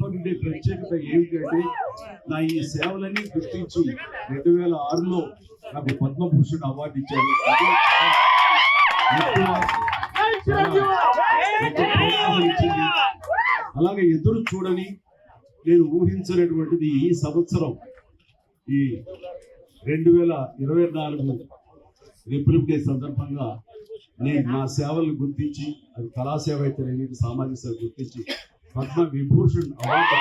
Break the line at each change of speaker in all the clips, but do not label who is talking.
Republic ప్రత్యేకత ఏమిటంటే నా ఈ సేవలన్నీ గుర్తించి రెండు వేల ఆరులో నాకు పద్మభూషణ్ అవార్డు ఇచ్చారు. అలాగే ఎదురు చూడని నేను ఊహించినటువంటిది ఈ సంవత్సరం ఈ రెండు వేల ఇరవై నాలుగు రిపబ్లిక్ డే సందర్భంగా నేను నా సేవలను గుర్తించి అది కళాసేవ అయితేనేమి సామాజిక సేవ గుర్తించి పద్మ విభూషణ్ అవార్డు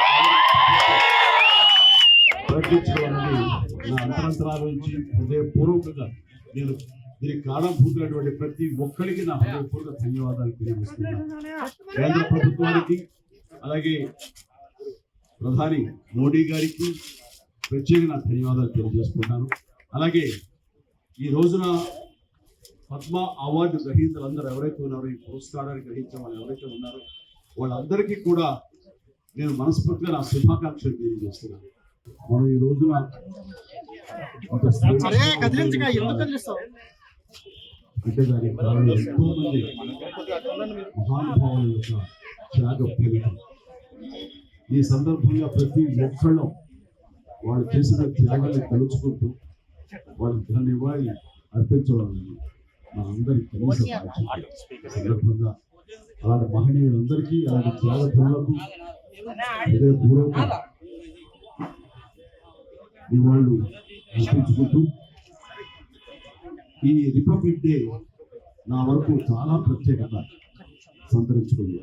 నా అంతరంతరాల నుంచి హృదయపూర్వకంగా నేను దీనికి కారణభూతులైనటువంటి ప్రతి ఒక్కరికి నా హృదయపూర్వక ధన్యవాదాలు తెలియజేస్తున్నాను. కేంద్ర ప్రభుత్వానికి అలాగే ప్రధాని మోడీ గారికి ప్రత్యేక నా ధన్యవాదాలు తెలియజేసుకుంటాను అలాగే ఈ రోజున పద్మ అవార్డు గ్రహీతలందరూ ఎవరైతే ఉన్నారో ఈ పురస్కారాన్ని గ్రహించిన వాళ్ళు ఎవరైతే ఉన్నారో వాళ్ళందరికీ కూడా నేను మనస్ఫూర్తిగా నా శుభాకాంక్షలు తెలియజేస్తున్నాను. మనం ఈ రోజున అంటే దానికి కారణం ఎంతో మంది మహానుభావుల యొక్క త్యాగ ఫలితం. ఈ సందర్భంగా ప్రతి ఒక్కళ్ళు వాళ్ళు చేసిన త్యాగాన్ని తలుచుకుంటూ వాళ్ళు ధన నివాళి అర్పించవాలని మా అందరి కనీస సందర్భంగా అలాంటి మహనీయులందరికీ అలాంటి త్యాగతులకు హృదయపూర్వక నివాళులు అర్పించుకుంటూ ఈ రిపబ్లిక్ డే నా వరకు చాలా ప్రత్యేకత సంతరించుకుంది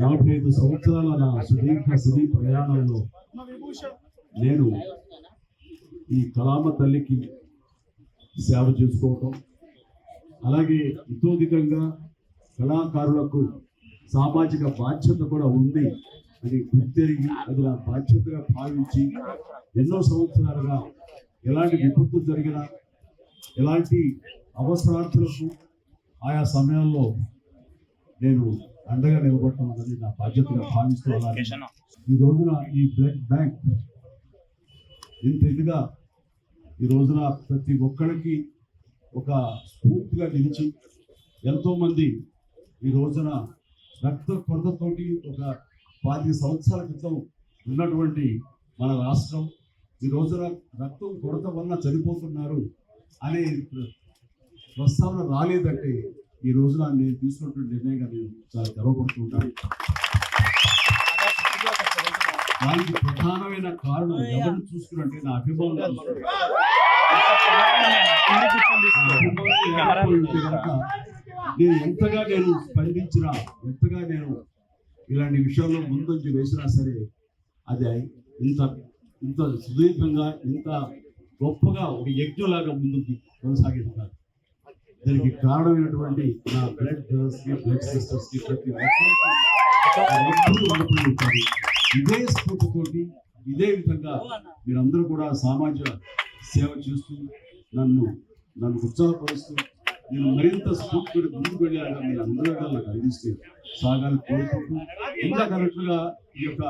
నలభై ఐదు సంవత్సరాల నా సుదీర్ఘ సుదీ ప్రయాణంలో నేను ఈ కళామ తల్లికి సేవ చేసుకోవటం అలాగే ఇతోధికంగా కళాకారులకు సామాజిక బాధ్యత కూడా ఉంది అని గుర్తెరిగి అది నా బాధ్యతగా భావించి ఎన్నో సంవత్సరాలుగా ఎలాంటి విపత్తు జరిగినా ఎలాంటి అవసరార్థులకు ఆయా సమయాల్లో నేను అండగా నిలబడటం అనేది నా బాధ్యతగా భావిస్తూ అలాగే ఈ రోజున ఈ బ్లడ్ బ్యాంక్ ఇంత ఇదిగా ఈ రోజున ప్రతి ఒక్కరికి ఒక స్ఫూర్తిగా నిలిచి ఎంతోమంది ఈ రోజున రక్త కొరతతోటి ఒక పాతి సంవత్సరాల క్రితం ఉన్నటువంటి మన రాష్ట్రం ఈ రోజున రక్తం కొరత వల్ల చనిపోతున్నారు అనే ప్రస్తావన రాలేదంటే ఈ రోజున నేను తీసుకున్నటువంటి నిర్ణయంగా నేను చాలా గర్వపడుతుంటాను దానికి ప్రధానమైన కారణం ఎవరు చూసుకున్నట్టే నా అభిమానులు నేను ఎంతగా నేను స్పందించినా ఎంతగా నేను ఇలాంటి విషయాల్లో ముందుంచి వేసినా సరే అది ఇంత ఇంత సుదీర్ఘంగా ఇంత గొప్పగా ఒక యజ్ఞలాగా ముందుకు కొనసాగేది కాదు. దానికి కారణమైనటువంటి నా బ్లడ్ బ్లడ్ సిస్టర్స్ ప్రతి ఇదే స్ఫూర్తితోటి ఇదే విధంగా మీరందరూ కూడా సామాజిక సేవ చేస్తూ నన్ను నన్ను ఉత్సాహపరుస్తూ నేను మరింత స్ఫూర్తితో ముందుకు వెళ్ళాలని మీరు అందరూ నాకు అందిస్తే సాగాలి కోరుకుంటూ ఇంకా కరెక్ట్గా ఈ యొక్క